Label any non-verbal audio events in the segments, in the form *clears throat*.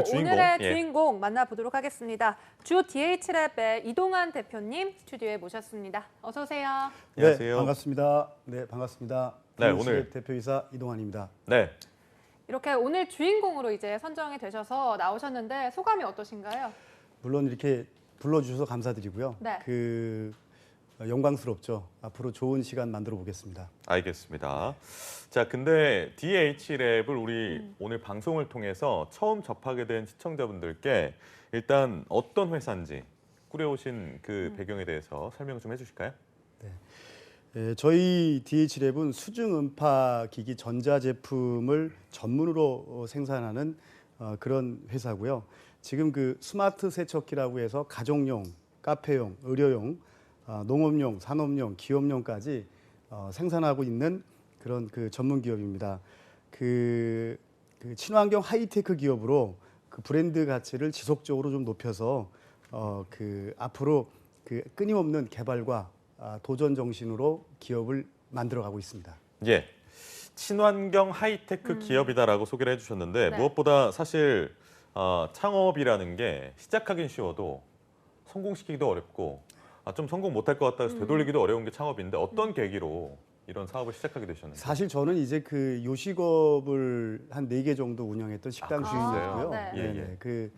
주인공, 오늘의 예. 주인공 만나보도록 하겠습니다. 주 DH랩의 이동환 대표님 스튜디오에 모셨습니다. 어서 오세요. 안녕하세요. 네, 반갑습니다. 네, 반갑습니다. 네, 오늘- 대표이사 이동환입니다. 네. 이렇게 오늘 주인공으로 이제 선정이 되셔서 나오셨는데 소감이 어떠신가요? 물론 이렇게 불러주셔서 감사드리고요. 네. 그 어, 영광스럽죠. 앞으로 좋은 시간 만들어 보겠습니다. 알겠습니다. 자, 근데 DH랩을 우리 오늘 방송을 통해서 처음 접하게 된 시청자분들께 일단 어떤 회사인지 꾸려오신 그 배경에 대해서 설명 좀 해주실까요? 예, 저희 DH랩은 수중 음파 기기 전자 제품을 전문으로 어, 생산하는 어, 그런 회사고요. 지금 그 스마트 세척기라고 해서 가정용, 카페용, 의료용, 어, 농업용, 산업용, 기업용까지 어, 생산하고 있는 그런 그 전문 기업입니다. 그, 그 친환경 하이테크 기업으로 그 브랜드 가치를 지속적으로 좀 높여서 어, 그 앞으로 그 끊임없는 개발과 아, 도전 정신으로 기업을 만들어가고 있습니다. 예. 친환경 하이테크 기업이다라고 소개를 해주셨는데 네. 무엇보다 사실 어, 창업이라는 게 시작하긴 쉬워도 성공시키기도 어렵고 아, 좀 성공 못할 것 같다 해서 되돌리기도 어려운 게 창업인데 어떤 계기로 이런 사업을 시작하게 되셨는지 사실 저는 이제 그 요식업을 한 네 개 정도 운영했던 식당 아, 주인이었고요. 네. 예, 네, 예. 네. 그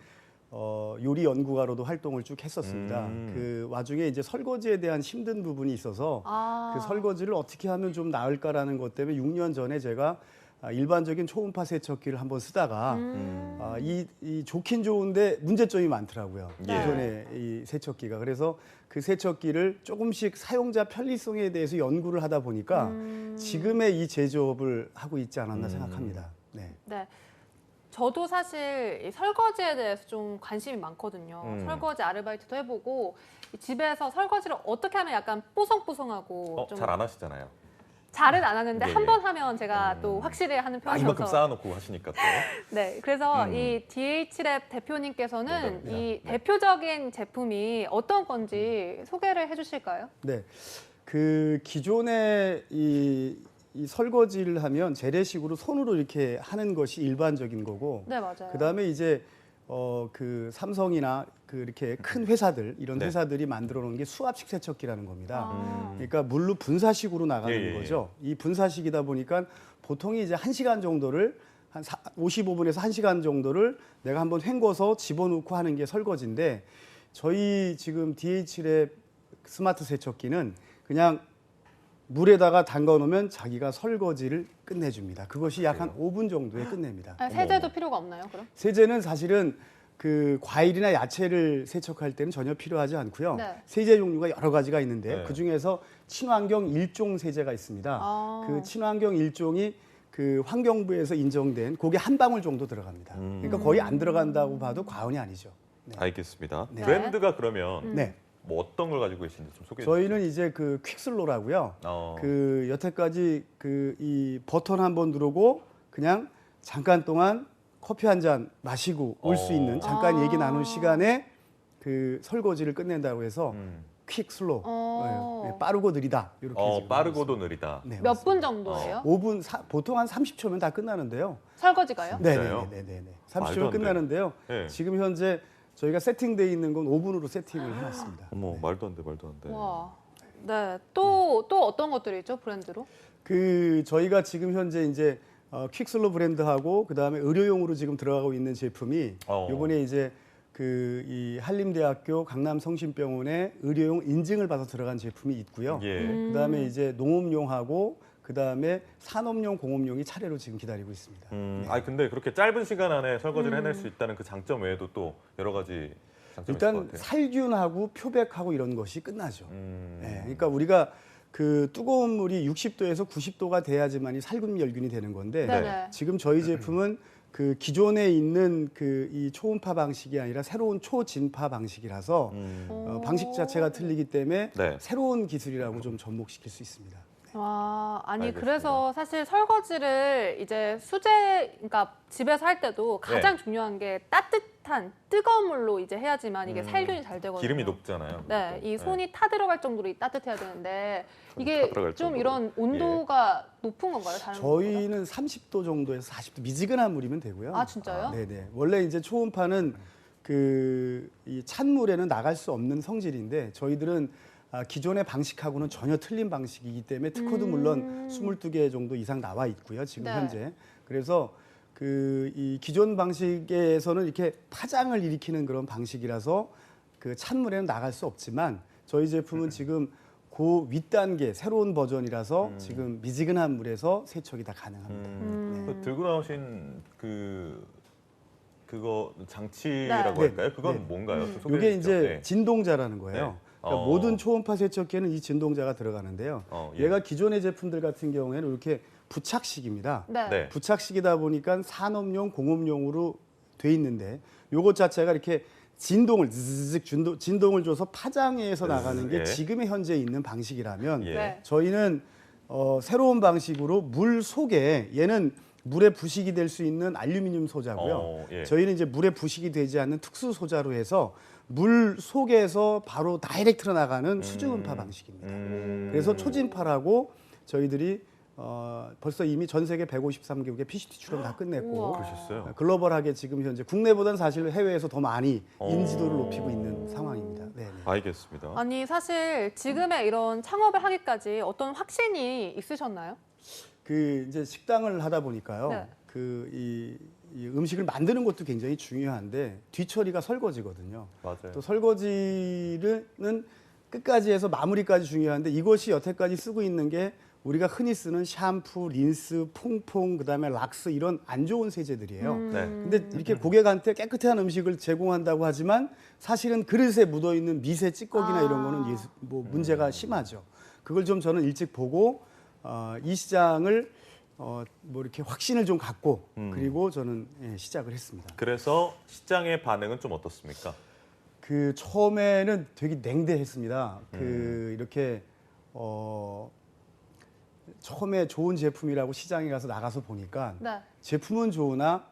어, 요리 연구가로도 활동을 쭉 했었습니다. 음. 그 와중에 이제 설거지에 대한 힘든 부분이 있어서 아, 그 설거지를 어떻게 하면 좀 나을까라는 것 때문에 6년 전에 제가 아, 일반적인 초음파 세척기를 한번 쓰다가 음. 아, 이, 이 좋긴 좋은데 문제점이 많더라고요. 예. 기존의 이 세척기가. 그래서 그 세척기를 조금씩 사용자 편리성에 대해서 연구를 하다 보니까 음. 지금의 이 제조업을 하고 있지 않았나 음. 생각합니다. 네. 네. 저도 사실 이 설거지에 대해서 좀 관심이 많거든요. 음. 설거지 아르바이트도 해보고 이 집에서 설거지를 어떻게 하면 약간 뽀송뽀송하고 어, 좀 잘 안 하시잖아요. 잘은 안 하는데 예, 한 예. 번 하면 제가 음. 또 확실히 하는 아, 이만큼 편이어서 쌓아놓고 하시니까 또. *laughs* 네, 그래서 음. 이 DH랩 대표님께서는 네, 네, 이 네. 대표적인 제품이 어떤 건지 소개를 해주실까요? 네. 그 기존에 이, 이 설거지를 하면 재래식으로 손으로 이렇게 하는 것이 일반적인 거고 네, 맞아요. 그 다음에 이제 어 그 삼성이나 그 이렇게 큰 회사들 이런 네. 회사들이 만들어 놓은 게 수압식 세척기라는 겁니다. 아. 그러니까 물로 분사식으로 나가는 예, 예, 예. 거죠. 이 분사식이다 보니까 보통이 이제 한시간 정도를 한 사- 55분에서 한시간 정도를 내가 한번 헹궈서 집어넣고 하는 게 설거지인데 저희 지금 DH랩 스마트 세척기는 그냥 물에다가 담가 놓으면 자기가 설거지를 끝내줍니다. 그것이 약 한 5분 정도에 끝냅니다. 아, 세제도 필요가 없나요, 그럼? 세제는 사실은 그 과일이나 야채를 세척할 때는 전혀 필요하지 않고요. 네. 세제 종류가 여러 가지가 있는데 네. 그 중에서 친환경 일종 세제가 있습니다. 아. 그 친환경 일종이 그 환경부에서 인정된 그게 한 방울 정도 들어갑니다. 음. 그러니까 거의 안 들어간다고 봐도 과언이 아니죠. 네. 알겠습니다. 네. 브랜드가 그러면 네. 뭐 어떤 걸 가지고 계신지 좀 소개해 주세요. 저희는 이제 그 퀵슬로라고요. 어. 그 여태까지 그 이 버튼 한 번 누르고 그냥 잠깐 동안 커피 한 잔 마시고 올 수 어. 있는 잠깐 아. 얘기 나눌 시간에 그 설거지를 끝낸다고 해서 음. 퀵 슬로 어. 네, 네, 빠르고 느리다 이렇게 어, 빠르고도 느리다. 네, 몇 분 정도예요? 5분 사, 보통 한 30초면 다 끝나는데요. 설거지가요? 네, 진짜요? 네, 네, 네, 네. 말도 안 30초면 끝나는데요. 네. 지금 현재 저희가 세팅돼 있는 건 5분으로 세팅을 해놨습니다. 어머 네. 말도 안 돼, 말도 안 돼. 와. 네. 또, 또 어떤 것들이 있죠, 브랜드로? 그 저희가 지금 현재 이제 어, 퀵슬로 브랜드하고 그다음에 의료용으로 지금 들어가고 있는 제품이 어. 이번에 이제 그 이 한림대학교 강남성심병원에 의료용 인증을 받아 들어간 제품이 있고요. 예. 음. 그다음에 이제 농업용하고 그다음에 산업용, 공업용이 차례로 지금 기다리고 있습니다. 음, 네. 아니 근데 그렇게 짧은 시간 안에 설거지를 음. 해낼 수 있다는 그 장점 외에도 또 여러 가지 장점이 있을 것 일단 같아요. 살균하고 표백하고 이런 것이 끝나죠. 음. 네, 그러니까 우리가 그 뜨거운 물이 60도에서 90도가 돼야지만이 살균 멸균이 되는 건데 네. 네네. 지금 저희 제품은 그 기존에 있는 그 이 초음파 방식이 아니라 새로운 초진파 방식이라서 음. 어, 방식 자체가 틀리기 때문에 네. 새로운 기술이라고 좀 접목시킬 수 있습니다. 와, 아니 알겠습니다. 그래서 사실 설거지를 이제 수제, 그러니까 집에서 할 때도 가장 중요한 게 따뜻 따뜻한 뜨거운 물로 이제 해야지만 이게 음, 살균이 잘 되거든요. 기름이 녹잖아요. 네, 이 손이 타 들어갈 정도로 이 따뜻해야 되는데 이게 좀 정도로. 이런 온도가 높은 건가요? 다른 것보다? 저희는 30도 정도에서 40도 미지근한 물이면 되고요. 아 진짜요? 네네. 원래 이제 초음파는 그 이 찬물에는 나갈 수 없는 성질인데 저희들은 아, 기존의 방식하고는 전혀 틀린 방식이기 때문에 특허도 음. 물론 22개 정도 이상 나와 있고요. 지금 네. 현재. 그래서 그 이 기존 방식에서는 이렇게 파장을 일으키는 그런 방식이라서 그 찬물에는 나갈 수 없지만 저희 제품은 지금 그 윗단계 새로운 버전이라서 음. 지금 미지근한 물에서 세척이 다 가능합니다. 음, 음. 그 들고 나오신 그 그거 장치라고 네. 할까요? 그건 네. 뭔가요? 음. 이게 주시죠. 이제 네. 진동자라는 거예요. 네. 그러니까 어. 모든 초음파 세척기에는 이 진동자가 들어가는데요. 어, 예. 얘가 기존의 제품들 같은 경우에는 이렇게 부착식입니다. 네. 네. 부착식이다 보니까 산업용, 공업용으로 돼 있는데 요것 자체가 이렇게 진동을 진동, 진동을 줘서 파장해서 나가는 게 예. 지금의 현재 있는 방식이라면 예. 네. 저희는 어, 새로운 방식으로 물 속에 얘는 물에 부식이 될 수 있는 알루미늄 소자고요. 어, 예. 저희는 이제 물에 부식이 되지 않는 특수 소자로 해서 물 속에서 바로 다이렉트로 나가는 수중음파 방식입니다. 음. 그래서 초진파라고 저희들이 어, 벌써 이미 전 세계 153개국의 PCT 출원 다 끝냈고. 그러셨어요. 글로벌하게 지금 현재 국내보다는 사실 해외에서 더 많이 어. 인지도를 높이고 있는 상황입니다. 네. 네. 알겠습니다. 아니 사실 지금의 이런 창업을 하기까지 어떤 확신이 있으셨나요? 그 이제 식당을 하다 보니까요. 네. 그 이, 이 음식을 만드는 것도 굉장히 중요한데 뒤처리가 설거지거든요. 맞아요. 또 설거지는 끝까지 해서 마무리까지 중요한데 이것이 여태까지 쓰고 있는 게 우리가 흔히 쓰는 샴푸, 린스, 퐁퐁, 그다음에 락스 이런 안 좋은 세제들이에요. 음. 네. 근데 이렇게 고객한테 깨끗한 음식을 제공한다고 하지만 사실은 그릇에 묻어 있는 미세 찌꺼기나 아. 이런 거는 예수- 뭐 문제가 심하죠. 그걸 좀 저는 일찍 보고 어, 이 시장을 어, 뭐 이렇게 확신을 좀 갖고 음. 그리고 저는 예, 시작을 했습니다. 그래서 시장의 반응은 좀 어떻습니까? 그 처음에는 되게 냉대했습니다. 그 음. 이렇게 어 처음에 좋은 제품이라고 시장에 가서 나가서 보니까 네. 제품은 좋으나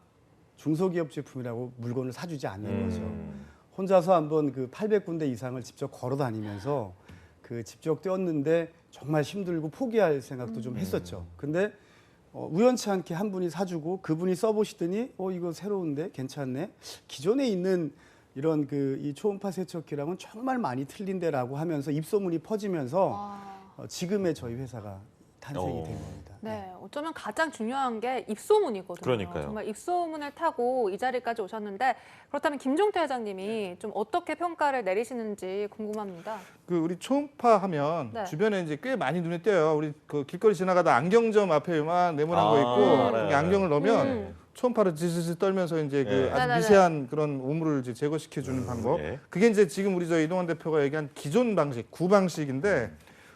중소기업 제품이라고 물건을 사주지 않는 거죠. 음. 혼자서 한번 그 800군데 이상을 직접 걸어 다니면서 그 직접 뛰었는데 정말 힘들고 포기할 생각도 좀 했었죠. 근데 어, 우연치 않게 한 분이 사주고 그분이 써보시더니 어 이거 새로운데 괜찮네. 기존에 있는 이런 그 이 초음파 세척기랑은 정말 많이 틀린데라고 하면서 입소문이 퍼지면서 와. 어, 지금의 저희 회사가 탄생이 어. 된 겁니다. 네, 어쩌면 가장 중요한 게 입소문이거든요. 그러니까요. 정말 입소문을 타고 이 자리까지 오셨는데 그렇다면 김종태 회장님이 좀 어떻게 평가를 내리시는지 궁금합니다. 그 우리 초음파 하면 네. 주변에 이제 꽤 많이 눈에 띄어요. 우리 그 길거리 지나가다 안경점 앞에 막 네모난 거 아, 있고 알아요, 이 안경을 넣으면 음. 초음파를 지지지 떨면서 이제 그 네. 아주 네네네. 미세한 그런 오물을 이제 제거시켜 주는 방법. 예. 그게 이제 지금 우리 저 이동환 대표가 얘기한 기존 방식, 구방식인데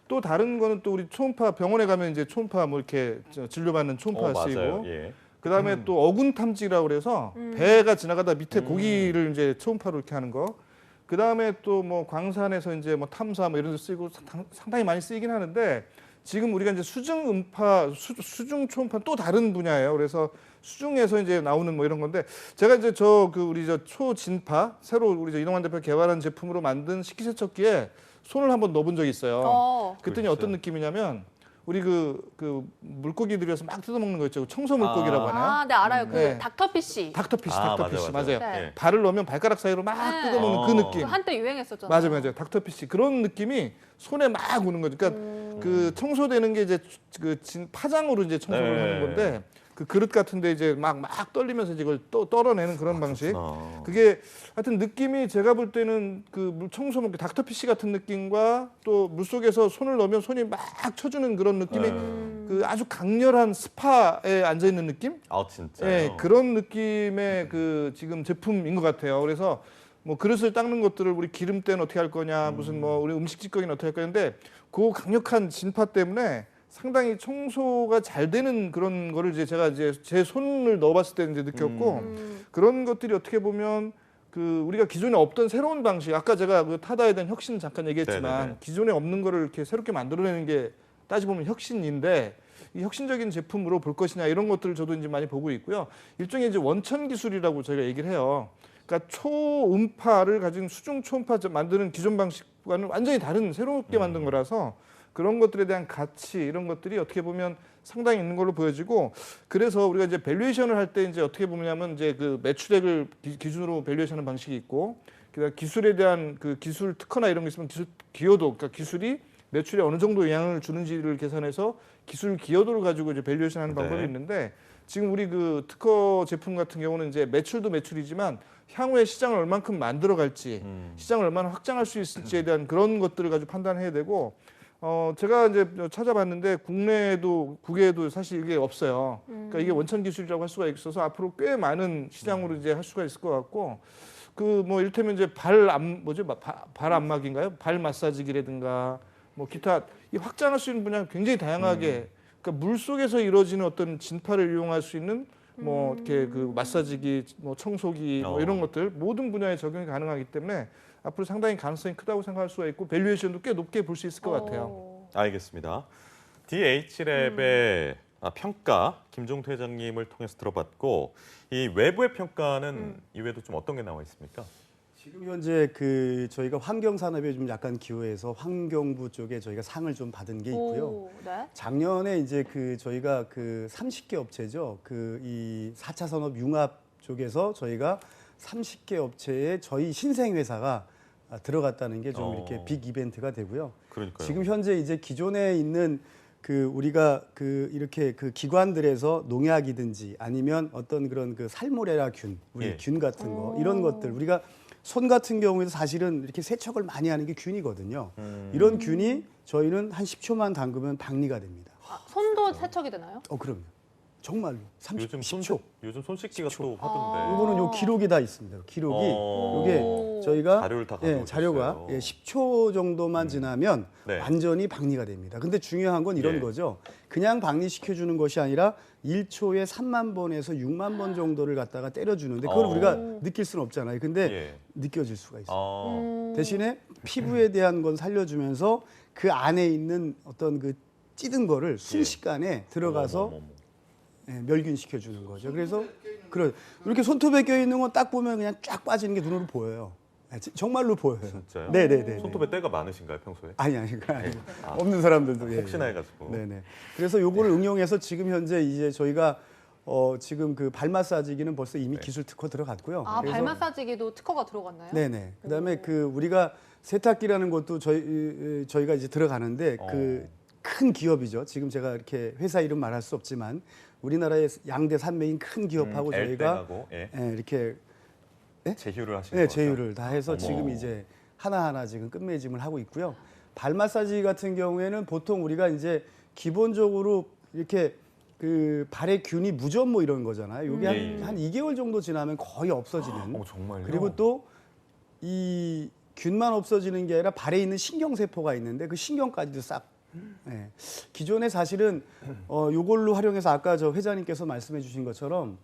또 다른 거는 또 우리 초음파 병원에 가면 이제 초음파 뭐 이렇게 저 진료받는 초음파 어, 쓰이고 맞아요. 예. 그다음에 또 어군 탐지라고 그래서 음. 배가 지나가다 밑에 음. 고기를 이제 초음파로 이렇게 하는 거. 그다음에 또 뭐 광산에서 이제 뭐 탐사 뭐 이런 데 쓰이고 상- 상당히 많이 쓰이긴 하는데 지금 우리가 이제 수중 음파 수, 수중 초음파 또 다른 분야예요. 그래서 수중에서 이제 나오는 뭐 이런 건데 제가 이제 저 그 우리 저 초진파 새로 우리 저 이동환 대표 개발한 제품으로 만든 식기세척기에 손을 한번 넣어본 적이 있어요. 어. 그랬더니? 어떤 느낌이냐면 우리 그, 그 물고기들이어서 막 뜯어먹는 거 있죠. 청소 물고기라고 아. 하나요? 아, 네 알아요. 그 네. 닥터피쉬. 닥터피쉬, 아, 닥터피쉬 맞아, 맞아요. 맞아. 네. 예. 발을 넣으면 발가락 사이로 막 네. 뜯어먹는 그 어. 느낌. 그 한때 유행했었잖아요. 맞아요, 맞아요. 닥터피쉬 그런 느낌이 손에 막 오는 거죠. 그러니까 음. 그 청소되는 게 이제 그 진- 파장으로 이제 청소를 네. 하는 건데 그 그릇 같은데 이제 막 막 떨리면서 이걸 또 떨어내는 그런 방식. 어. 그게 하여튼 느낌이 제가 볼 때는 그물 청소 뭐 닥터피쉬 같은 느낌과 또 물 속에서 손을 넣으면 손이 막 쳐주는 그런 느낌이 음. 그 아주 강렬한 스파에 앉아 있는 느낌? 아 진짜. 예, 그런 느낌의 그 지금 제품인 것 같아요. 그래서 뭐 그릇을 닦는 것들을 우리 기름때는 어떻게 할 거냐, 무슨 뭐 우리 음식 찌꺼기는 어떻게 할 거냐인데 그 강력한 진파 때문에 상당히 청소가 잘 되는 그런 거를 이제 제가 이제 제 손을 넣어봤을 때 이제 느꼈고 음. 그런 것들이 어떻게 보면 그 우리가 기존에 없던 새로운 방식 아까 제가 그 타다에 대한 혁신 잠깐 얘기했지만 네네네. 기존에 없는 거를 이렇게 새롭게 만들어내는 게 따지보면 혁신인데 이 혁신적인 제품으로 볼 것이냐 이런 것들을 저도 이제 많이 보고 있고요 일종의 이제 원천 기술이라고 저희가 얘기를 해요 그러니까 초음파를 가진 수중 초음파 만드는 기존 방식과는 완전히 다른 새롭게 만든 거라서 그런 것들에 대한 가치 이런 것들이 어떻게 보면 상당히 있는 걸로 보여지고 그래서 우리가 이제 밸류에이션을 할 때 이제 어떻게 보냐면 이제 그 매출액을 기- 기준으로 밸류에이션하는 방식이 있고 그다음 기술에 대한 그 기술 특허나 이런 게 있으면 기술 기여도 그러니까 기술이 매출에 어느 정도 영향을 주는지를 계산해서 기술 기여도를 가지고 이제 밸류에이션 하는 네. 방법이 있는데 지금 우리 그 특허 제품 같은 경우는 이제 매출도 매출이지만 향후에 시장을 얼만큼 만들어 갈지 음. 시장을 얼마나 확장할 수 있을지에 대한 그런 것들을 가지고 판단해야 되고 어 제가 이제 찾아봤는데 국내에도 국외에도 사실 이게 없어요. 그러니까 이게 원천 기술이라고 할 수가 있어서 앞으로 꽤 많은 시장으로 이제 할 수가 있을 것 같고 그 뭐 이를테면 이제 발암 뭐죠 마- 바- 발안마기인가요? 발 마사지기라든가 뭐 기타 이 확장할 수 있는 분야가 굉장히 다양하게 그러니까 물 속에서 이루어지는 어떤 진파를 이용할 수 있는 뭐 이렇게 그 마사지기, 뭐 청소기 뭐 어. 이런 것들 모든 분야에 적용이 가능하기 때문에 앞으로 상당히 가능성이 크다고 생각할 수가 있고 밸류에이션도 꽤 높게 볼 수 있을 것 같아요. 어. 알겠습니다. DH랩의 아, 평가 김종태 회장님을 통해서 들어봤고 이 외부의 평가는 이외에도 좀 어떤 게 나와 있습니까? 지금 현재 그 저희가 환경 산업에 좀 약간 기여해서 환경부 쪽에 저희가 상을 좀 받은 게 있고요. 오, 네. 작년에 이제 그 저희가 그 30개 업체죠. 그 이 4차 산업 융합 쪽에서 저희가 30개 업체에 저희 신생 회사가 아, 들어갔다는 게좀 어. 이렇게 빅 이벤트가 되고요. 그러니까요. 지금 현재 이제 기존에 있는 그 우리가 그 이렇게 그 기관들에서 농약이든지 아니면 어떤 그런 그 살모레라 균, 우리 예. 균 같은 거 오. 이런 것들 우리가 손 같은 경우에도 사실은 이렇게 세척을 많이 하는 게 균이거든요. 음. 이런 균이 저희는 한 10초만 담그면 박리가 됩니다. 아, 손도 세척이 되나요? 어 그럼요. 정말로 30, 요즘 10초. 손 요즘 손 씻기가 또 아. 하던데. 요거는 요 기록이 다 있습니다. 기록이 어. 요게 저희가 자료를 다 예. 자료가 예, 10초 정도만 지나면 네. 완전히 박리가 됩니다. 근데 중요한 건 이런 예. 거죠. 그냥 박리시켜 주는 것이 아니라 1초에 3만 번에서 6만 번 정도를 갖다가 때려 주는데 그걸 어. 우리가 느낄 수는 없잖아요. 근데 예. 느껴질 수가 있어요. 어. 음. 대신에 피부에 *clears throat* 대한 건 살려 주면서 그 안에 있는 어떤 그 찌든 거를 순식간에 들어가서 어머, 어머, 어머. 예, 멸균시켜 주는 거죠. 그래서 그런 이렇게 손톱에 껴 있는 건 딱 보면 그냥 쫙 빠지는 게 눈으로 보여요. 예, 지- 정말로 보여요. 진짜요? 네, 네, 네. 손톱에 때가 많으신가요 평소에? 아니 아니 그건 아니고 아. 없는 사람들도 예, 혹시나 예. 해가지고. 네네. 그래서 요거를 응용해서 지금 현재 이제 저희가 어 지금 그 발 마사지기는 벌써 이미 네. 기술 특허 들어갔고요. 아, 발 마사지기도 특허가 들어갔나요? 네네. 그 다음에 그 우리가 세탁기라는 것도 저희 저희가 이제 들어가는데 어. 그큰 기업이죠. 지금 제가 이렇게 회사 이름 말할 수 없지만 우리나라의 양대 산맥인 큰 기업하고 음, 저희가 예. 예, 이렇게 제휴를 하신 네? 제휴를 다 해서 어머. 지금 이제 하나하나 지금 끝맺음을 하고 있고요. 발 마사지 같은 경우에는 보통 우리가 이제 기본적으로 이렇게 그 발의 균이 무전 뭐 이런 거잖아요. 이게 예, 예. 한, 한 2개월 정도 지나면 거의 없어지는. 어 정말요? 그리고 또 이 균만 없어지는 게 아니라 발에 있는 신경세포가 있는데 그 신경까지도 싹. 예. 기존에 사실은 어, 요걸로 활용해서 아까 저 회장님께서 말씀해 주신 것처럼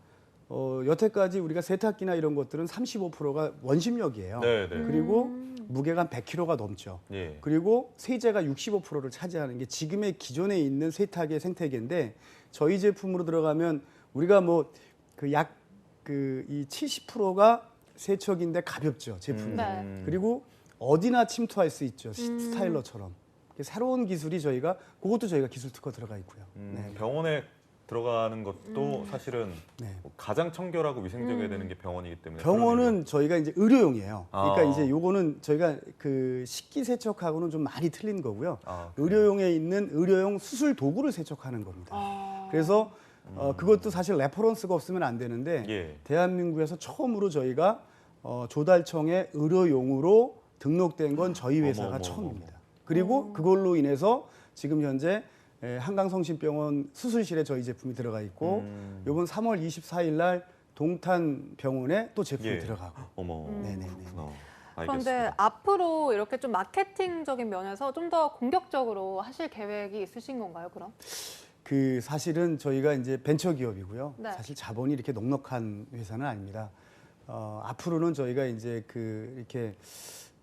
어, 여태까지 우리가 세탁기나 이런 것들은 35%가 원심력이에요. 네, 네. 그리고 무게가 한 100kg가 넘죠. 예. 그리고 세제가 65%를 차지하는 게 지금의 기존에 있는 세탁의 생태계인데 저희 제품으로 들어가면 우리가 뭐 그 약 그 이 70%가 세척인데 가볍죠 제품이. 네. 그리고 어디나 침투할 수 있죠 시- 음. 스타일러처럼. 새로운 기술이 저희가 그것도 저희가 기술 특허 들어가 있고요. 음, 네. 병원에 들어가는 것도 사실은 네. 가장 청결하고 위생적이어야 음. 되는 게 병원이기 때문에 병원은 저희가 이제 의료용이에요. 그러니까 아. 이제 요거는 저희가 그 식기 세척하고는 좀 많이 틀린 거고요. 아, 의료용에 있는 의료용 수술 도구를 세척하는 겁니다. 아. 그래서 어, 그것도 사실 레퍼런스가 없으면 안 되는데 예. 대한민국에서 처음으로 저희가 어, 조달청에 의료용으로 등록된 건 저희 회사가 어머, 어머, 처음입니다. 그리고 그걸로 인해서 지금 현재 에, 한강성심병원 수술실에 저희 제품이 들어가 있고 음. 이번 3월 24일 날 동탄 병원에 또 제품이 예. 들어가고 어머. 네네네. 그렇구나. 그런데 알겠습니다. 앞으로 이렇게 좀 마케팅적인 면에서 좀 더 공격적으로 하실 계획이 있으신 건가요, 그럼? 그 사실은 저희가 이제 벤처 기업이고요. 네. 사실 자본이 이렇게 넉넉한 회사는 아닙니다. 어, 앞으로는 저희가 이제 그 이렇게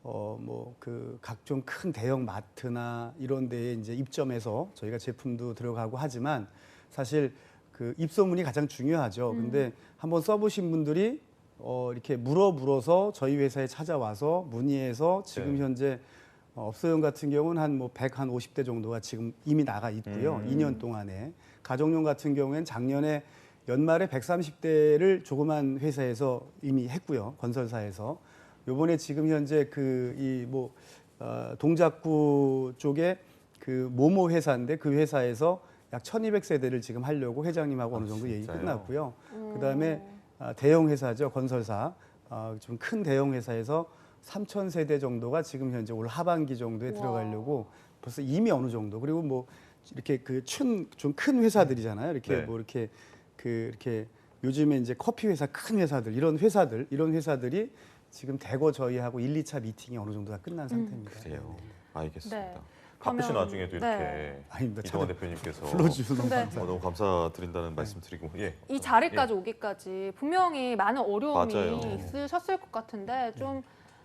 어 뭐 그 각종 큰 대형 마트나 이런 데에 이제 입점해서 저희가 제품도 들어가고 하지만 사실 그 입소문이 가장 중요하죠. 근데 한번 써보신 분들이 어, 이렇게 물어 물어서 저희 회사에 찾아와서 문의해서 지금 네. 현재 어, 업소용 같은 경우는 한 뭐 100, 한 50대 정도가 지금 이미 나가 있고요. 음. 2년 동안에. 가정용 같은 경우에는 작년에 연말에 130대를 조그만 회사에서 이미 했고요. 건설사에서. 요번에 지금 현재 그 이뭐 어, 동작구 쪽에 그 모모 회사인데 그 회사에서 약 1200세대를 지금 하려고 회장님하고 아, 어느 정도 얘기 진짜요? 끝났고요. 음. 그다음에 아, 대형 회사죠 건설사 아, 좀큰 대형 회사에서 3천 세대 정도가 지금 현재 올 하반기 정도에 우와. 들어가려고 벌써 이미 어느 정도 그리고 뭐 이렇게 그춘좀 큰 회사들이잖아요 이렇게 네. 뭐 이렇게 그 이렇게 요즘에 이제 커피 회사 큰 회사들 이런 회사들 이런 회사들이 지금 대거 저희하고 1, 2차 미팅이 어느 정도 다 끝난 상태입니다. 그래요. 네. 알겠습니다. 네. 바쁘신 그러면- 와중에도 이렇게 네. 아닙니다. 이동환 대표님께서 불러주셔서 너무 근데- 어, 감사합니다. 너무 감사드린다는 말씀 드리고 예. 이 자리까지 오기까지 분명히 많은 어려움이 맞아요. 있으셨을 것 같은데 좀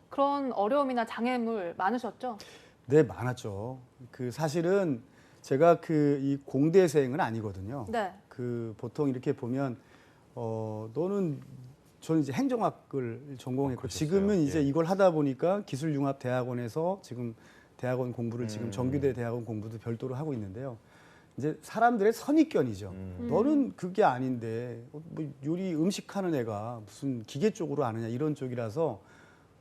그런 어려움이나 장애물 많으셨죠? 네 많았죠. 그 사실은 제가 그 이 공대생은 아니거든요. 네. 그 보통 이렇게 보면 어 너는 저는 이제 행정학을 전공했고 그러셨어요? 지금은 이제 예. 이걸 하다 보니까 기술융합대학원에서 지금 대학원 공부를 지금 음. 정규대 대학원 공부도 별도로 하고 있는데요. 이제 사람들의 선입견이죠. 음. 너는 그게 아닌데 어, 뭐 요리 음식하는 애가 무슨 기계 쪽으로 아느냐 이런 쪽이라서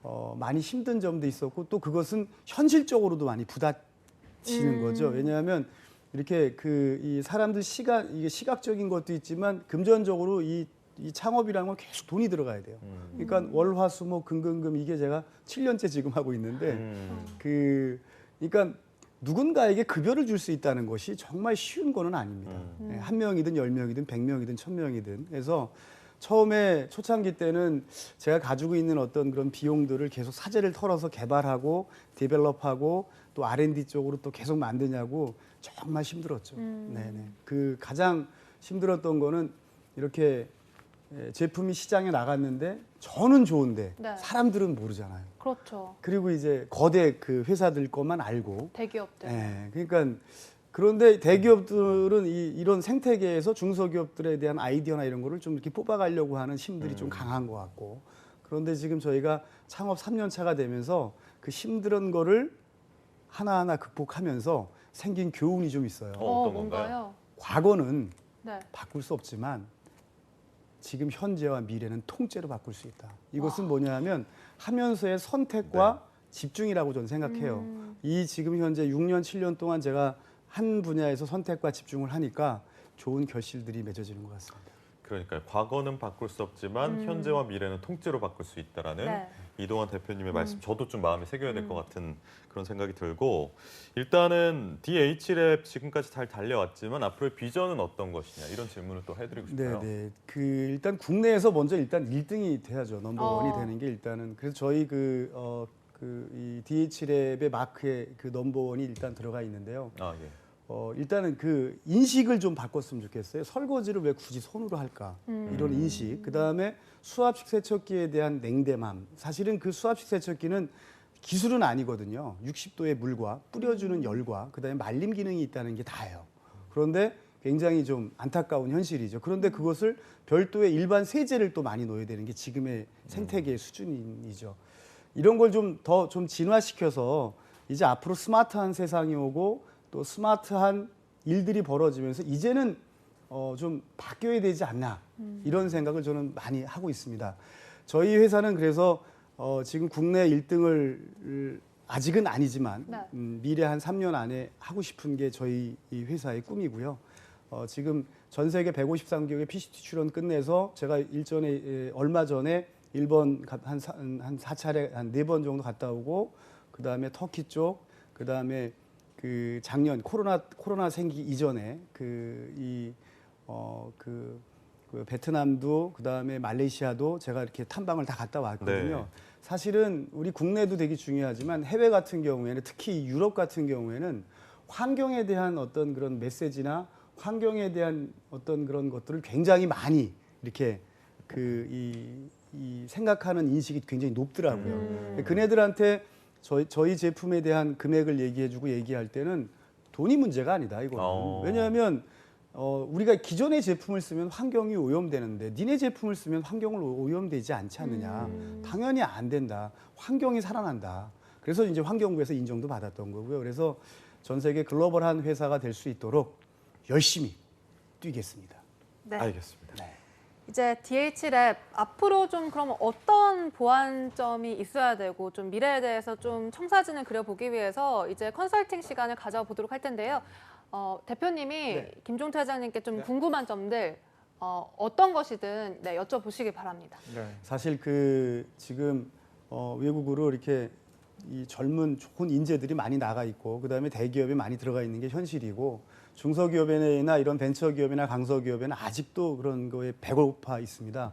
어, 많이 힘든 점도 있었고 또 그것은 현실적으로도 많이 부딪히는 음. 거죠. 왜냐하면 이렇게 그 이 사람들 시각 이게 시각적인 것도 있지만 금전적으로 이, 이 창업이라는 건 계속 돈이 들어가야 돼요. 음. 그러니까 월화수목 금금금 이게 제가 7년째 지금 하고 있는데 음. 그 그러니까 누군가에게 급여를 줄 수 있다는 것이 정말 쉬운 거는 아닙니다. 음. 예, 한 명이든 열 명이든 백 명이든 천 명이든 그래서 처음에 초창기 때는 제가 가지고 있는 어떤 그런 비용들을 계속 사재를 털어서 개발하고 디벨롭하고 또 R&D 쪽으로 또 계속 만드냐고 정말 힘들었죠. 음. 네네. 그 가장 힘들었던 거는 이렇게 예, 제품이 시장에 나갔는데 저는 좋은데 네. 사람들은 모르잖아요. 그렇죠. 그리고 이제 거대 그 회사들 것만 알고 대기업들. 예, 그러니까 그런데 대기업들은 이, 이런 생태계에서 중소기업들에 대한 아이디어나 이런 거를 좀 이렇게 뽑아가려고 하는 힘들이 좀 강한 것 같고 그런데 지금 저희가 창업 3년 차가 되면서 그 힘든 거를 하나하나 극복하면서 생긴 교훈이 좀 있어요. 어, 어떤 뭔가요? 과거는 네. 바꿀 수 없지만 지금 현재와 미래는 통째로 바꿀 수 있다. 이것은 뭐냐하면 하면서의 선택과 집중이라고 저는 생각해요. 음. 이 지금 현재 6년, 7년 동안 제가 한 분야에서 선택과 집중을 하니까 좋은 결실들이 맺어지는 것 같습니다. 그러니까 과거는 바꿀 수 없지만 음. 현재와 미래는 통째로 바꿀 수 있다라는 네. 이동환 대표님의 음. 말씀 저도 좀 마음에 새겨야 될것 음. 같은 그런 생각이 들고 일단은 DH랩 지금까지 잘 달려왔지만 앞으로의 비전은 어떤 것이냐 이런 질문을 또 해드리고 싶어요. 네, 네. 그 일단 국내에서 먼저 일단 1등이 돼야죠. 넘버 어. 원이 되는 게 일단은 그래서 저희 그 어, 그이 DH랩의 마크에 그 넘버 원이 일단 들어가 있는데요. 아 예. 어, 일단은 그 인식을 좀 바꿨으면 좋겠어요. 설거지를 왜 굳이 손으로 할까? 음. 이런 인식. 그 다음에 수압식 세척기에 대한 냉담함. 사실은 그 수압식 세척기는 기술은 아니거든요. 60도의 물과 뿌려주는 열과 그 다음에 말림 기능이 있다는 게 다예요. 그런데 굉장히 좀 안타까운 현실이죠. 그런데 그것을 별도의 일반 세제를 또 많이 넣어야 되는 게 지금의 생태계의 수준이죠. 이런 걸 좀 더좀 진화시켜서 이제 앞으로 스마트한 세상이 오고 또 스마트한 일들이 벌어지면서 이제는 어, 좀 바뀌어야 되지 않나 이런 생각을 저는 많이 하고 있습니다. 저희 회사는 그래서 어, 지금 국내 1등을 아직은 아니지만 네. 음, 미래 한 3년 안에 하고 싶은 게 저희 이 회사의 꿈이고요. 어, 지금 전 세계 153개국의 PCT 출연 끝내서 제가 일전에 에, 얼마 전에 일본 가- 한, 사, 한 4차례 한 네 번 정도 갔다 오고 그다음에 터키 쪽 그다음에 그 작년 코로나 코로나 생기기 이전에 그이어그 그 베트남도 그다음에 말레이시아도 제가 이렇게 탐방을 다 갔다 왔거든요. 네. 사실은 우리 국내도 되게 중요하지만 해외 같은 경우에는 특히 유럽 같은 경우에는 환경에 대한 어떤 그런 메시지나 환경에 대한 어떤 그런 것들을 굉장히 많이 이렇게 그이 이 생각하는 인식이 굉장히 높더라고요. 음. 그네들한테 저희, 저희 제품에 대한 금액을 얘기해주고 얘기할 때는 돈이 문제가 아니다 이거는 어. 왜냐하면 어, 우리가 기존의 제품을 쓰면 환경이 오염되는데 니네 제품을 쓰면 환경을 오- 오염되지 않지 않느냐. 당연히 안 된다. 환경이 살아난다. 그래서 이제 환경부에서 인정도 받았던 거고요. 그래서 전 세계 글로벌한 회사가 될 수 있도록 열심히 뛰겠습니다. 네. 알겠습니다. 이제 DH랩 앞으로 좀 그럼 어떤 보완점이 있어야 되고 좀 미래에 대해서 좀 청사진을 그려보기 위해서 이제 컨설팅 시간을 가져보도록 할 텐데요. 어, 대표님이 네. 김종태 회장님께 좀 궁금한 점들 어, 어떤 것이든 네, 여쭤보시기 바랍니다. 네. 사실 그 지금 어, 외국으로 이렇게 이 젊은 좋은 인재들이 많이 나가 있고 그다음에 대기업에 많이 들어가 있는 게 현실이고 중소기업이나 이런 벤처기업이나 강소기업에는 아직도 그런 거에 배고파 있습니다.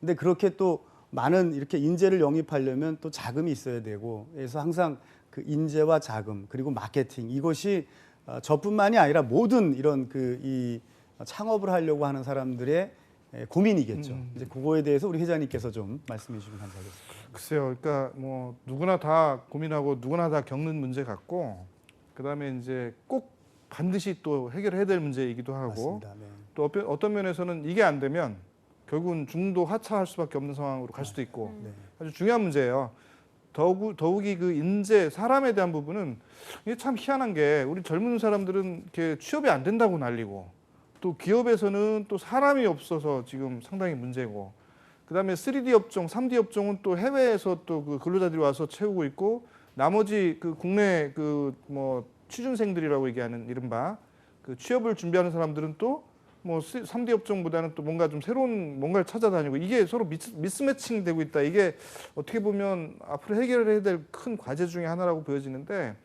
근데 그렇게 또 많은 이렇게 인재를 영입하려면 또 자금이 있어야 되고 그래서 항상 그 인재와 자금 그리고 마케팅 이것이 어, 저뿐만이 아니라 모든 이런 그 이 창업을 하려고 하는 사람들의 에, 고민이겠죠. 이제 그거에 대해서 우리 회장님께서 좀 말씀해 주시면 감사하겠습니다. 글쎄요. 그러니까 뭐 누구나 다 고민하고 누구나 다 겪는 문제 같고 그다음에 이제 꼭 반드시 또 해결해야 될 문제이기도 하고 맞습니다. 네. 또 어떤- 어떤 면에서는 이게 안 되면 결국은 중도 하차할 수밖에 없는 상황으로 갈 수도 있고 네. 아주 중요한 문제예요. 더욱 더욱이 그 인재 사람에 대한 부분은 이게 참 희한한 게 우리 젊은 사람들은 이렇게 취업이 안 된다고 난리고 또 기업에서는 또 사람이 없어서 지금 상당히 문제고 그다음에 3D 업종, 3D 업종은 또 해외에서 또 그 근로자들이 와서 채우고 있고 나머지 그 국내 그뭐 취준생들이라고 얘기하는 이른바 그 취업을 준비하는 사람들은 또 뭐 3D 업종보다는 또 뭔가 좀 새로운 뭔가를 찾아다니고 이게 서로 미스, 미스매칭 되고 있다. 이게 어떻게 보면 앞으로 해결해야 될 큰 과제 중에 하나라고 보여지는데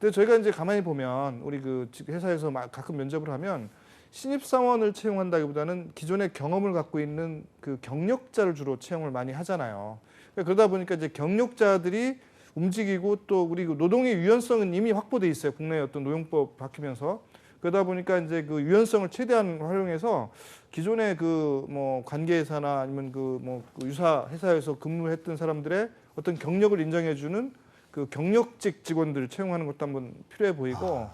근데 저희가 이제 가만히 보면 우리 그 지- 회사에서 막 가끔 면접을 하면 신입사원을 채용한다기보다는 기존의 경험을 갖고 있는 그 경력자를 주로 채용을 많이 하잖아요. 그러니까 그러다 보니까 이제 경력자들이 움직이고 또 우리 그 노동의 유연성은 이미 확보돼 있어요. 국내 어떤 노용법 바뀌면서 그러다 보니까 이제 그 유연성을 최대한 활용해서 기존의 그 뭐 관계회사나 아니면 그 뭐 유사 회사에서 근무했던 사람들의 어떤 경력을 인정해주는 그 경력직 직원들을 채용하는 것도 한번 필요해 보이고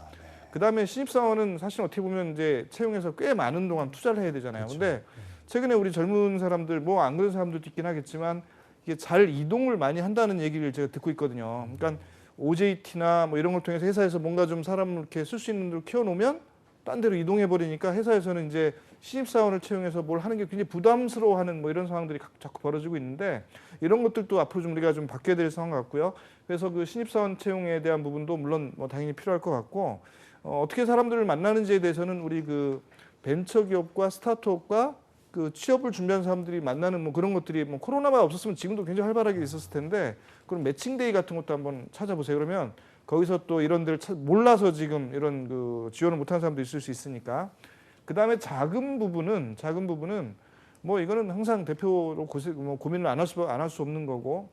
그다음에 신입사원은 사실 어떻게 보면 이제 채용해서 꽤 많은 동안 투자를 해야 되잖아요. 근데 최근에 우리 젊은 사람들 뭐 안 그런 사람들도 있긴 하겠지만 이게 잘 이동을 많이 한다는 얘기를 제가 듣고 있거든요. 그러니까 OJT나 뭐 이런 걸 통해서 회사에서 뭔가 좀 사람을 이렇게 쓸 수 있는 대로 키워놓으면 딴 데로 이동해 버리니까 회사에서는 이제 신입사원을 채용해서 뭘 하는 게 굉장히 부담스러워하는 뭐 이런 상황들이 가- 자꾸 벌어지고 있는데 이런 것들도 앞으로 좀 우리가 좀 바뀌어야 될 상황 같고요. 그래서 그 신입사원 채용에 대한 부분도 물론 뭐 당연히 필요할 것 같고 어, 어떻게 사람들을 만나는지에 대해서는 우리 그 벤처기업과 스타트업과 그 취업을 준비하는 사람들이 만나는 뭐 그런 것들이 뭐 코로나가 없었으면 지금도 굉장히 활발하게 있었을 텐데 그런 매칭데이 같은 것도 한번 찾아보세요. 그러면 거기서 또 이런 데를 찾- 몰라서 지금 이런 그 지원을 못하는 사람도 있을 수 있으니까 그 다음에 자금 부분은 자금 부분은 뭐 이거는 항상 대표로 고세, 뭐 고민을 안 할 수 안 할 수 없는 거고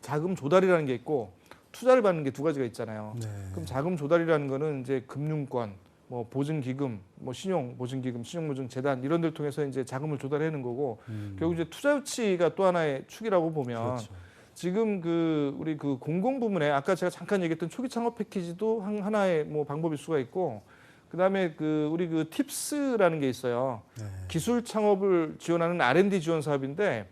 자금 조달이라는 게 있고 투자를 받는 게 두 가지가 있잖아요. 네. 그럼 자금 조달이라는 거는 이제 금융권, 뭐 보증기금, 뭐 신용 보증기금, 신용보증 재단 이런 데를 통해서 이제 자금을 조달하는 거고 음. 결국 이제 투자 유치가 또 하나의 축이라고 보면 그렇죠. 지금 그 우리 그 공공 부문에 아까 제가 잠깐 얘기했던 초기 창업 패키지도 한- 하나의 뭐 방법일 수가 있고 그다음에 그 우리 그 팁스라는 게 있어요. 네. 기술 창업을 지원하는 R&D 지원 사업인데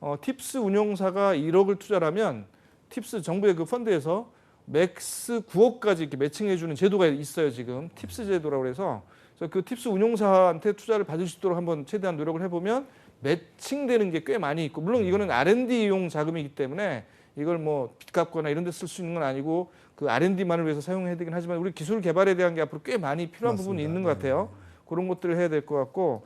어, 팁스 운용사가 1억을 투자하면 팁스 정부의 그 펀드에서 맥스 9억까지 이렇게 매칭해 주는 제도가 있어요, 지금. 팁스 제도라고 해서 그래서 그 팁스 운용사한테 투자를 받을 수 있도록 한번 최대한 노력을 해 보면 매칭되는 게 꽤 많이 있고 물론 이거는 R&D용 자금이기 때문에 이걸 뭐 빚 갚거나 이런 데 쓸 수 있는 건 아니고 그 R&D만을 위해서 사용해야 되긴 하지만 우리 기술 개발에 대한 게 앞으로 꽤 많이 필요한 부분이 맞습니다. 있는 것 네. 같아요. 그런 것들을 해야 될 것 같고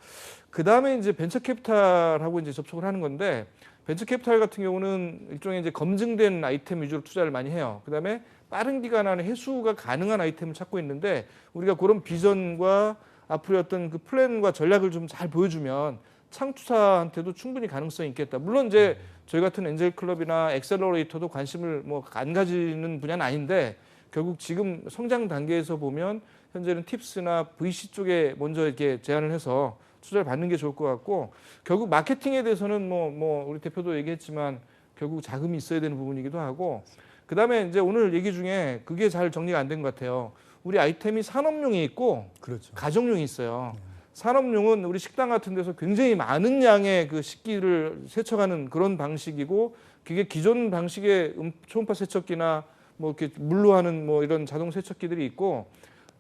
그 다음에 이제 벤처 캐피탈하고 이제 접촉을 하는 건데 벤처 캐피탈 같은 경우는 일종의 이제 검증된 아이템 위주로 투자를 많이 해요. 그 다음에 빠른 기간 안에 회수가 가능한 아이템을 찾고 있는데 우리가 그런 비전과 앞으로의 어떤 그 플랜과 전략을 좀 잘 보여주면 창투사한테도 충분히 가능성이 있겠다. 물론 이제 저희 같은 엔젤 클럽이나 엑셀러레이터도 관심을 뭐 안 가지는 분야는 아닌데 결국 지금 성장 단계에서 보면 현재는 팁스나 VC 쪽에 먼저 이렇게 제안을 해서 투자를 받는 게 좋을 것 같고 결국 마케팅에 대해서는 뭐 뭐 우리 대표도 얘기했지만 결국 자금이 있어야 되는 부분이기도 하고 그 다음에 이제 오늘 얘기 중에 그게 잘 정리가 안 된 것 같아요. 우리 아이템이 산업용이 있고 그렇죠. 가정용이 있어요. 산업용은 우리 식당 같은 데서 굉장히 많은 양의 그 식기를 세척하는 그런 방식이고 그게 기존 방식의 음, 초음파 세척기나 뭐 이렇게 물로 하는 뭐 이런 자동 세척기들이 있고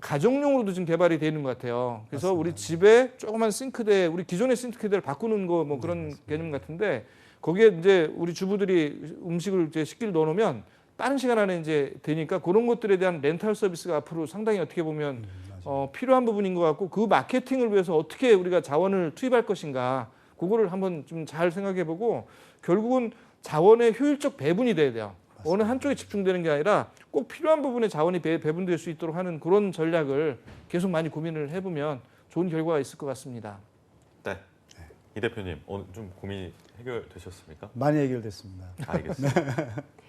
가정용으로도 지금 개발이 되는 것 같아요. 그래서 우리 집에 조그만 싱크대, 우리 기존의 싱크대를 바꾸는 거 뭐 그런 개념 같은데 거기에 이제 우리 주부들이 음식을 이제 식기를 넣어놓으면 다른 시간 안에 이제 되니까 그런 것들에 대한 렌탈 서비스가 앞으로 상당히 어떻게 보면 어, 필요한 부분인 것 같고 그 마케팅을 위해서 어떻게 우리가 자원을 투입할 것인가 그거를 한번 좀 잘 생각해보고 결국은 자원의 효율적 배분이 돼야 돼요. 어느 한쪽에 집중되는 게 아니라 꼭 필요한 부분에 자원이 배, 배분될 수 있도록 하는 그런 전략을 계속 많이 고민을 해보면 좋은 결과가 있을 것 같습니다. 네. 이 대표님 오늘 좀 고민 해결되셨습니까? 많이 해결됐습니다. 알겠습니다. 네, *laughs*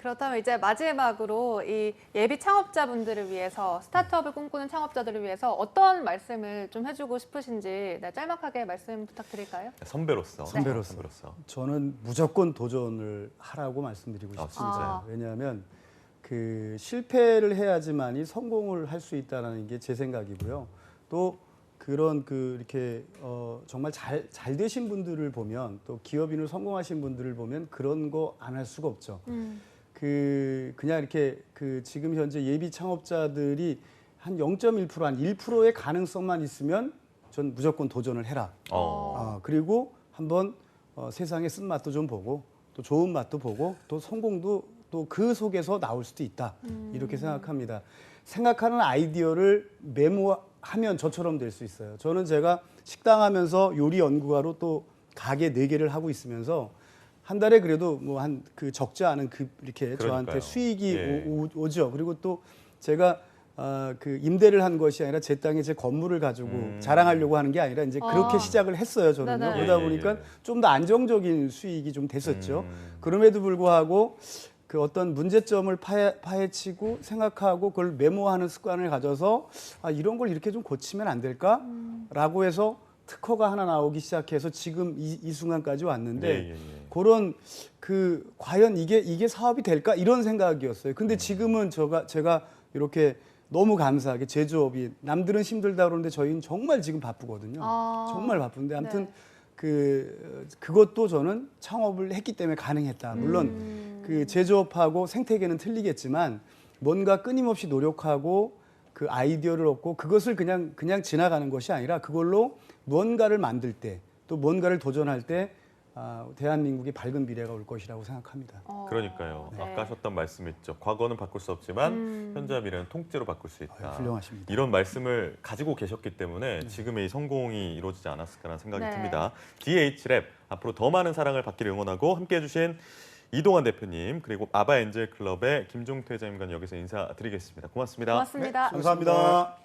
그렇다면 이제 마지막으로 이 예비 창업자분들을 위해서 스타트업을 꿈꾸는 창업자들을 위해서 어떤 말씀을 좀 해주고 싶으신지 네, 짤막하게 말씀 부탁드릴까요? 선배로서 선배로서. 선배로서. 저는 무조건 도전을 하라고 말씀드리고 아, 싶습니다. 진짜요? 왜냐하면 그 실패를 해야지만이 성공을 할 수 있다는 게제 생각이고요. 또 그런 그 이렇게 어 정말 잘 잘 되신 분들을 보면 또 기업인으로 성공하신 분들을 보면 그런 거 안 할 수가 없죠. 음. 그 그냥 이렇게 그 지금 현재 예비 창업자들이 한 0.1%한 1%의 가능성만 있으면 전 무조건 도전을 해라. 어. 아, 그리고 한번 어, 세상의 쓴 맛도 좀 보고 또 좋은 맛도 보고 또 성공도 또 그 속에서 나올 수도 있다 이렇게 생각합니다. 생각하는 아이디어를 메모 하면 저처럼 될 수 있어요. 저는 제가 식당 하면서 요리 연구가로 또 가게 네 개를 하고 있으면서 한 달에 그래도 뭐 한 그 적지 않은 그 이렇게 그러니까요. 저한테 수익이 예. 오, 오, 죠 그리고 또 제가 아, 그 임대를 한 것이 아니라 제 땅에 제 건물을 가지고 음. 자랑하려고 하는 게 아니라 이제 그렇게 아. 시작을 했어요 저는요. 네네. 그러다 예, 예, 보니까 예. 좀더 안정적인 수익이 좀 됐었죠. 음. 그럼에도 불구하고 그 어떤 문제점을 파헤, 파헤치고 생각하고 그걸 메모하는 습관을 가져서 아, 이런 걸 이렇게 좀 고치면 안 될까? 라고 해서 특허가 하나 나오기 시작해서 지금 이, 이 순간까지 왔는데 예, 예, 예. 그런 그 과연 이게 이게 사업이 될까 이런 생각이었어요. 근데 지금은 제가 제가 이렇게 너무 감사하게 제조업이 남들은 힘들다 그러는데 저희는 정말 지금 바쁘거든요. 아. 정말 바쁜데 아무튼 네. 그 그것도 저는 창업을 했기 때문에 가능했다. 물론 음. 그 제조업하고 생태계는 틀리겠지만 뭔가 끊임없이 노력하고 그 아이디어를 얻고 그것을 그냥 그냥 지나가는 것이 아니라 그걸로 무언가를 만들 때 또 뭔가를 도전할 때 아, 대한민국의 밝은 미래가 올 것이라고 생각합니다. 어, 그러니까요. 네. 아까 하셨던 말씀 있죠. 과거는 바꿀 수 없지만 음. 현재 미래는 통째로 바꿀 수 있다. 아, 훌륭하십니다. 이런 말씀을 가지고 계셨기 때문에 지금의 이 성공이 이루어지지 않았을까라는 생각이 네. 듭니다. DH랩 앞으로 더 많은 사랑을 받기를 응원하고 함께해 주신 이동환 대표님 그리고 아바 엔젤 클럽의 김종태 회장님과 여기서 인사드리겠습니다. 고맙습니다. 고맙습니다. 감사합니다.